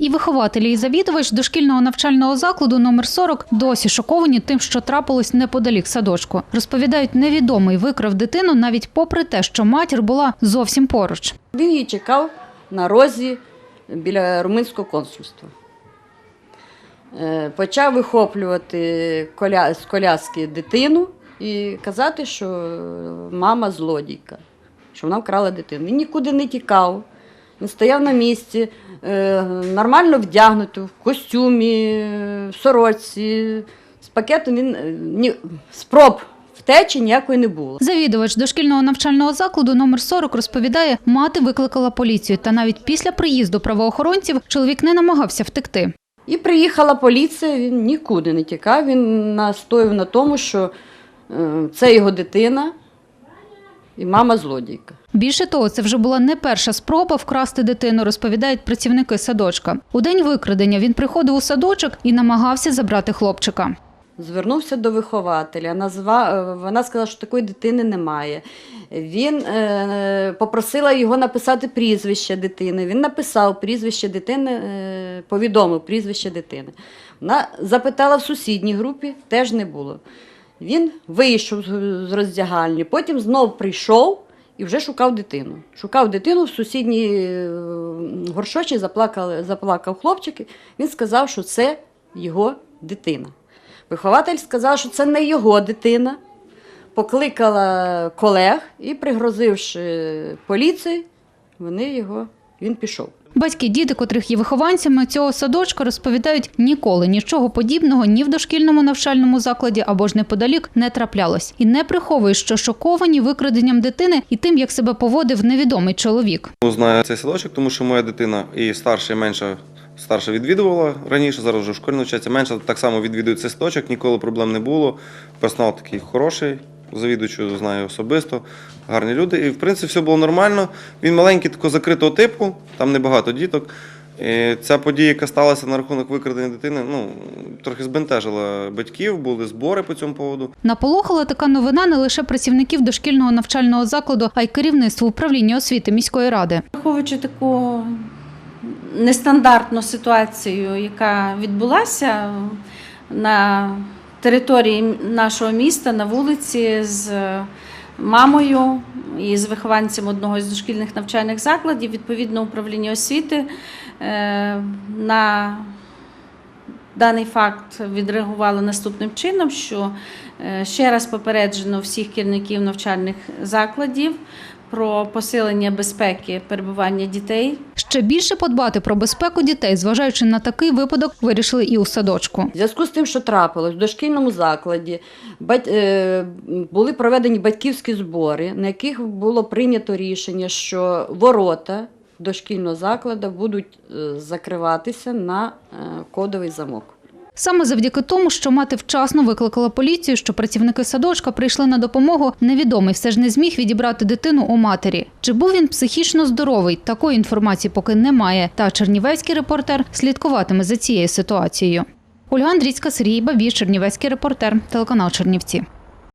І вихователі і завідувач дошкільного навчального закладу номер 40 досі шоковані тим, що трапилось неподалік садочку. Розповідають, невідомий викрав дитину навіть попри те, що матір була зовсім поруч. Він її чекав на розі біля румунського консульства. Е, Почав вихоплювати з коляски дитину і казати, що мама злодійка, що вона вкрала дитину. Він нікуди не тікав. Він стояв на місці, нормально вдягнутий, в костюмі, в сорочці, з пакетом він е, ні, спроб втечі ніякої не було. Завідувач дошкільного навчального закладу номер 40 розповідає, мати викликала поліцію, та навіть після приїзду правоохоронців чоловік не намагався втекти. І приїхала поліція, він нікуди не тікав. Він настояв на тому, що е, це його дитина і мама злодійка. Більше того, це вже була не перша спроба вкрасти дитину, розповідають працівники садочка. У день викрадення він приходив у садочок і намагався забрати хлопчика. Звернувся до вихователя. Назва... е, Вона сказала, що такої дитини немає. Він е, попросила його написати прізвище дитини. Він написав прізвище дитини, е, повідомив прізвище дитини. Вона запитала в сусідній групі, теж не було. Він вийшов з- роздягальні, потім знов прийшов і вже шукав дитину. Шукав дитину в сусідній е, горшочі, заплакав, заплакав хлопчик. Він сказав, що це його дитина. Вихователь сказав, що це не його дитина. Покликала колег і, пригрозивши поліції, вони його, він пішов. Батьки діти, котрих є вихованцями цього садочка, розповідають, ніколи нічого подібного ні в дошкільному навчальному закладі або ж неподалік не траплялось. І не приховують, що шоковані викраденням дитини і тим, як себе поводив невідомий чоловік. Знаю цей садочок, тому що моя дитина і старша, і менша старша відвідувала раніше, зараз вже в школі навчається. Менша так само відвідує цей садочок, ніколи проблем не було. Персонал такий хороший, завідувачу знаю особисто, гарні люди. І в принципі все було нормально. Він маленький, такого закритого типу, там небагато діток. І ця подія, яка сталася на рахунок викрадення дитини, ну трохи збентежила батьків, були збори по цьому поводу. Наполохала така новина не лише працівників дошкільного навчального закладу, а й керівництво управління освіти міської ради. Враховуючи таку нестандартну ситуацію, яка відбулася на території нашого міста на вулиці з мамою і з вихованцем одного з дошкільних навчальних закладів, відповідно управління освіти е, на даний факт відреагувало наступним чином, що е, ще раз попереджено всіх керівників навчальних закладів про посилення безпеки перебування дітей Ще більше подбати про безпеку дітей, зважаючи на такий випадок, вирішили і у садочку. В зв'язку з тим, що трапилось в дошкільному закладі, бать, е, були проведені батьківські збори, на яких було прийнято рішення, що ворота дошкільного закладу будуть е, закриватися на е, кодовий замок. Саме завдяки тому, що мати вчасно викликала поліцію, що працівники садочка прийшли на допомогу, невідомий все ж не зміг відібрати дитину у матері. Чи був він психічно здоровий? Такої інформації поки немає. Та чернівецький репортер слідкуватиме за цією ситуацією. Ольга Андрійська, Сергій Бабі, Чернівецький репортер, телеканал Чернівці.